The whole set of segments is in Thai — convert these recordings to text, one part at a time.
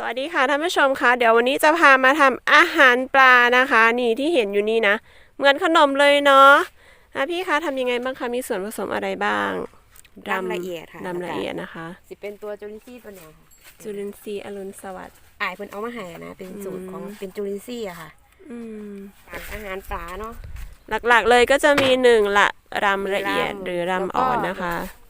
สวัสดีค่ะท่านผู้ชมคะเดี๋ยววันนี้จะพามาทำอาหารปลานะคะ นี่ที่เห็นอยู่นี่นะ เหมือนขนมเลยเนาะอะพี่คะทำยังไงบ้างคะมีส่วนผสมอะไรบ้างรำละเอียดค่ะรำละเอียดนะคะ สิเป็นตัวจุลินทรีย์ตัวเนี้ยค่ะจุลินทรีย์อรุณสวัสดิ์อายเพิ่นเอามาให้นะเป็นสูตรของอืมเป็นจุลินทรีย์อะค่ะ อืมอาหารปลาเนาะหลักๆเลยก็จะมีหนึ่งละรำละเอียดรำหรือแล้วรำก็อ่อนนะคะใ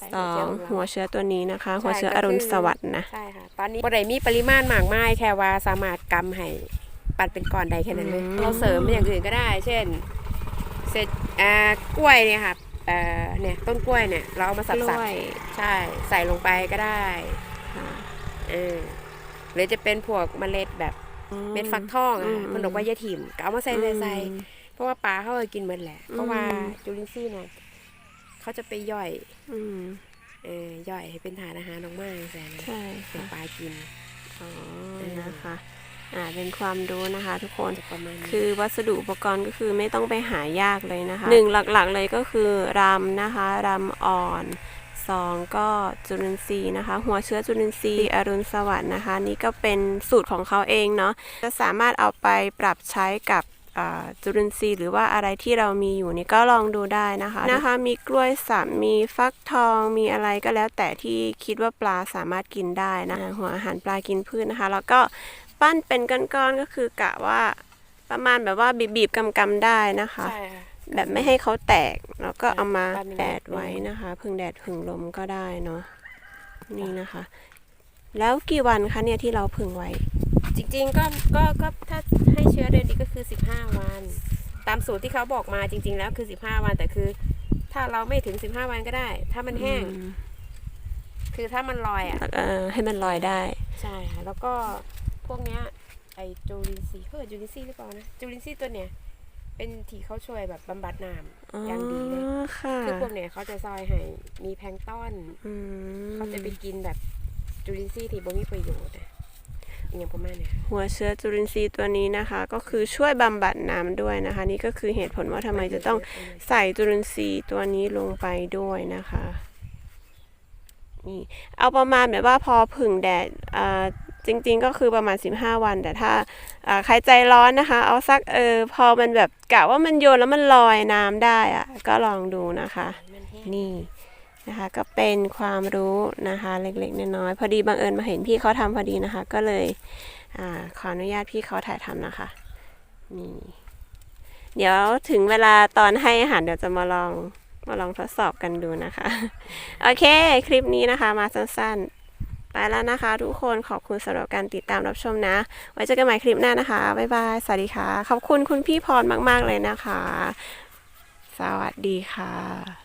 ส่สองหัวเชื้อหัวเชื้อตัวนี้นะคะใช่หัวเชื้อก็อรุณคือสวัสดิ์นะใช่ค่ะตอนนี้บ่ได้มีปริมาณมากมายแค่ว่าสามารถกำให้ปัดเป็นก้อนได้แค่นั้นเลยอืมเราเสริมอย่างอื่นก็ได้ เช่นเศษอ่ากล้วยเนี่ยค่ะเอ่อเนี่ยต้นกล้วยเนี่ยเราเอามาสักบล้สับวยใช่ใส่ลงไปก็ได้ค่ะเออหรือจะเป็นพวกเมล็ดแบบเม็ดฟักทองอือะมเพิ่นบอกว่าอย่าถิ่มก็เอามาใส่ใส่ใส่อืมเพราะว่าปลาเขาก็กินหมดแหละเพราะว่าอืมจุลินทรีย์เนี่ย เขาจะไปย่อย อืมเออย่อยให้เป็นฐานอาหารออกมาแสนใช่เป็นค่ะปลากิน อ๋อเออนะคะ อ่า เป็นความรู้นะคะทุกคนจะประมาณนี้คือวัสดุอุปกรณ์ก็คือไม่ต้องไปหายากเลยนะคะหนึ่งหลักๆเลยก็คือรำนะคะรำอ่อนสองก็จุลินทรีย์นะคะ หัวเชื้อจุลินทรีย์อรุณสวัสดิ์นะคะ นี่ก็เป็นสูตรของเขาเองเนาะจะสามารถเอาไปปรับใช้กับอ่า จุลินทรีย์หรือว่าอะไรที่เรามีอยู่นี่ก็ลองดูได้นะคะนะคะ มีกล้วยสับมีฟักทองมีอะไรก็แล้วแต่ที่คิดว่าปลาสามารถกินได้นะหัวอาหารปลากินพืชนะคะ แล้วก็ปั้นเป็นก้อนๆก็คือกะว่าประมาณแบบว่าบีบๆกำๆได้นะคะใช่ค่ะแบบไม่ให้เขาแตกแล้วก็เอามาปั้นเป็นแดดไว้นะคะ พึ่งแดดพึ่งลมก็ได้เนาะนี่นะคะ แล้วกี่วันคะเนี่ยที่เราพึ่งไว้ จริงๆก็ก็ก็ถ้าให้เชื้อเดือนนี้ก็คือ 15 วัน ตามสูตรที่เขาบอกมาจริง ๆ แล้วคือ 15 วันแต่คือ ถ้าเราไม่ถึง 15 วันก็ได้ ถ้ามันแห้งอืมคือถ้ามันลอยอะแล้วก็เออให้มันลอยได้ ใช่ค่ะแล้วก็พวกเนี้ยไอจูลินทรีย์เฮ้ยจูลินทรีย์หรือเปล่านะจูลินทรีย์ตัวเนี้ยเป็นที่เขาช่วยแบบบำบัดน้ำอย่างดีเลยอ๋อค่ะคือพวกเนี้ยเขาจะซอยให้มีแพลงก์ต้นอืมเขาจะไปกินแบบจูลินทรีย์ที่บ่มีประโยชน์ อะอย่างประมาณเนี้ยค่ะหัวเชื้อจุลินทรีย์ตัวนี้นะคะ ก็คือช่วยบำบัดน้ำด้วยนะคะ นี่ก็คือเหตุผลว่าทำไมจะต้องใส่จุลินทรีย์ตัวนี้ลงไปด้วยนะคะนี่เอาประมาณแบบว่าพอผึ่งแดดอ่าจริง ๆ ก็คือประมาณ 15 วัน แต่ถ้าอ่าใครใจร้อนนะคะ เอาสักเออพอมันแบบกะว่ามันโยนแล้วมันลอยน้ำได้อะก็ลองดูนะคะมันแห้ง นะคะก็เป็นความรู้นะคะเล็กๆน้อยๆพอดีบังเอิญมาเห็นพี่เขาทำพอดีนะคะ ก็เลยอขออนุญาตพี่เขาถ่ายทำนะคะนี่เดี๋ยวถึงเวลาตอนให้อาหารเดี๋ยวจะมาลองมาลองทดสอบกันดูนะคะ โอเค คลิปนี้นะคะมาสั้นๆ ไปแล้วนะคะ ทุกคนขอบคุณสำหรับการติดตามรับชมนะ ไว้เจอกันใหม่คลิปหน้านะคะ บ๊ายบาย สวัสดีค่ะ ขอบคุณคุณพี่พรมาก ๆ เลยนะคะ สวัสดีค่ะ